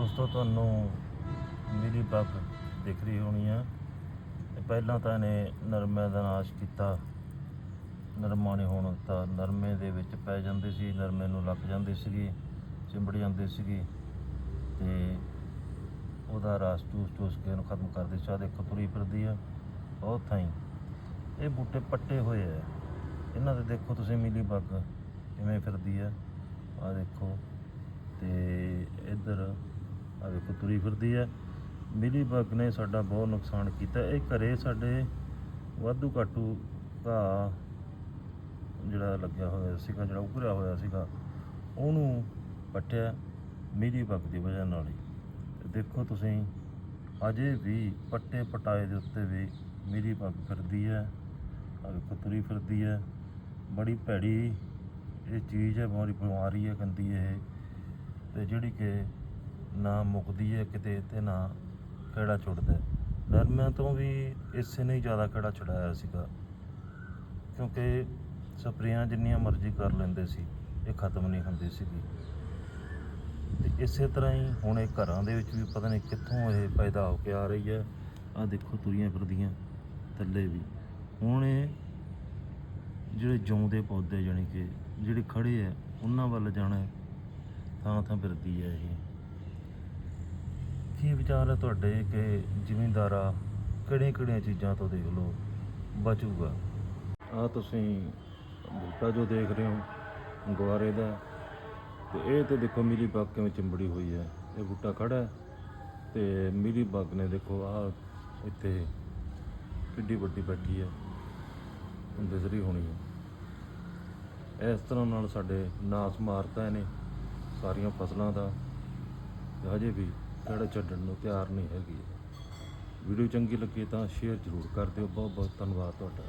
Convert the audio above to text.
ਦੋਸਤੋ ਤੁਹਾਨੂੰ ਮਿਲੀ ਪੱਗ ਦਿਖ ਰਹੀ ਹੋਣੀ ਆ। ਪਹਿਲਾਂ ਤਾਂ ਇਹਨੇ ਨਰਮੇ ਦਾ ਨਾਸ਼ ਕੀਤਾ। ਨਰਮਾ ਨੇ ਹੋਣ ਤਾਂ ਨਰਮੇ ਦੇ ਵਿੱਚ ਪੈ ਜਾਂਦੇ ਸੀ, ਨਰਮੇ ਨੂੰ ਲੱਗ ਜਾਂਦੇ ਸੀਗੇ, ਚਿੰਬੜ ਜਾਂਦੇ ਸੀਗੇ। ਤੇ ਉਹਦਾ ਰਸ ਚੂਸ ਚੂਸ ਕੇ ਉਹਨੂੰ ਖਤਮ ਕਰ ਦਿੱਤਾ। ਦੇਖੋ ਤੁਰੀ ਫਿਰਦੀ ਆ, ਬਹੁਤ ਥਾਈ। ਇਹ ਬੂਟੇ ਪੱਟੇ ਹੋਏ ਆ। ਇਹਨਾਂ ਦੇ ਦੇਖੋ ਤੁਸੀਂ ਮਿਲੀ ਬੱਗ ਕਿਵੇਂ ਫਿਰਦੀ ਆ। ਆ ਦੇਖੋ। ਤੇ ਇੱਧਰ ਆ ਤੁਰੀ ਫਿਰਦੀ ਹੈ ਮਿਲੀ ਬੱਗ ਨੇ ਸਾਡਾ ਬਹੁਤ ਨੁਕਸਾਨ ਕੀਤਾ। ਇਹ ਘਰੇ ਸਾਡੇ ਵਾਧੂ ਘਾਟੂ ਘਾਹ ਜਿਹੜਾ ਲੱਗਿਆ ਹੋਇਆ ਸੀਗਾ, ਜਿਹੜਾ ਉਭਰਿਆ ਹੋਇਆ ਸੀਗਾ, ਉਹਨੂੰ ਪੱਟਿਆ ਮਿਲੀ ਬੱਗ ਦੀ ਵਜ੍ਹਾ ਨਾਲ ਹੀ। ਤੇ ਦੇਖੋ ਤੁਸੀਂ, ਅਜੇ ਵੀ ਪੱਟੇ ਪਟਾਏ ਦੇ ਉੱਤੇ ਵੀ ਮਿਲੀ ਪੱਗ ਫਿਰਦੀ ਹੈ ਆ ਤੁਰੀ ਫਿਰਦੀ ਹੈ ਬੜੀ ਭੈੜੀ ਇਹ ਚੀਜ਼ ਹੈ ਬੜੀ ਬਿਮਾਰੀ ਹੈ ਗੰਦੀ ਇਹ। ਤੇ ਜਿਹੜੀ ਕਿ ਨਾ ਮੁੱਕਦੀ ਹੈ ਕਿਤੇ ਤੇ ਨਾ ਖੇੜਾ ਛੁੱਟਦਾ ਨਰਮਿਆਂ ਤੋਂ ਵੀ ਇਸੇ ਨੇ ਜ਼ਿਆਦਾ ਕਿਹੜਾ ਛੁਡਾਇਆ ਸੀਗਾ। ਕਿਉਂਕਿ ਸਪਰੇਆਂ ਜਿੰਨੀਆਂ ਮਰਜ਼ੀ ਕਰ ਲੈਂਦੇ ਸੀ, ਇਹ ਖਤਮ ਨਹੀਂ ਹੁੰਦੀ ਸੀਗੀ। ਤੇ ਇਸੇ ਤਰ੍ਹਾਂ ਹੀ ਹੁਣ ਇਹ ਘਰਾਂ ਦੇ ਵਿੱਚ ਵੀ ਪਤਾ ਨਹੀਂ ਕਿੱਥੋਂ ਇਹ ਪੈਦਾ ਹੋ ਕੇ ਆ ਰਹੀ ਹੈ ਆ ਦੇਖੋ ਤੁਰੀਆਂ ਫਿਰਦੀਆਂ, ਥੱਲੇ ਵੀ। ਹੁਣ ਇਹ ਜਿਹੜੇ ਜਿਉਂਦੇ ਪੌਦੇ ਜਾਣੀ ਕਿ, ਜਿਹੜੇ ਖੜੇ ਆ, ਉਹਨਾਂ ਵੱਲ ਜਾਣਾ ਥਾਂ ਥਾਂ ਫਿਰਦੀ ਹੈ ਇਹ। ਕੀ ਵਿਚਾਰ ਹੈ ਤੁਹਾਡੇ ਕਿ ਜ਼ਿਮੀਂਦਾਰਾ ਕਿਹੜੀਆਂ ਕਿਹੜੀਆਂ ਚੀਜ਼ਾਂ ਤੋਂ ਦੇਖ ਲਓ ਬਚੂਗਾ? ਆ ਤੁਸੀਂ ਬੂਟਾ ਜੋ ਦੇਖ ਰਹੇ ਹੋ ਗੁਆਰੇ ਦਾ, ਤੇ ਇਹ ਤੇ ਦੇਖੋ ਮਿਲੀ ਬਾਗ ਕਿਵੇਂ ਚਿੰਬੜੀ ਹੋਈ ਹੈ। ਇਹ ਬੂਟਾ ਖੜਾ ਹੈ ਤੇ ਮਿਲੀ ਬਾਗ ਨੇ ਦੇਖੋ ਆ ਇੱਥੇ ਕਿੱਡੀ ਵੱਡੀ ਬੈਠੀ ਹੈ ਦਿਸਰੀ ਹੋਣੀ ਹੈ। ਇਸ ਤਰ੍ਹਾਂ ਨਾਲ ਸਾਡੇ ਨਾਸ ਮਾਰਤਾ ਇਹਨੇ ਸਾਰੀਆਂ ਫਸਲਾਂ ਦਾ, ਤੇ ਹਜੇ ਵੀ ਕਿਹੜਾ ਛੱਡਣ ਨੂੰ ਤਿਆਰ ਨਹੀਂ ਹੈਗੀ। ਵੀਡੀਓ ਚੰਗੀ ਲੱਗੀ ਤਾਂ ਸ਼ੇਅਰ ਜ਼ਰੂਰ ਕਰ ਦਿਓ। ਬਹੁਤ ਬਹੁਤ ਧੰਨਵਾਦ ਤੁਹਾਡਾ।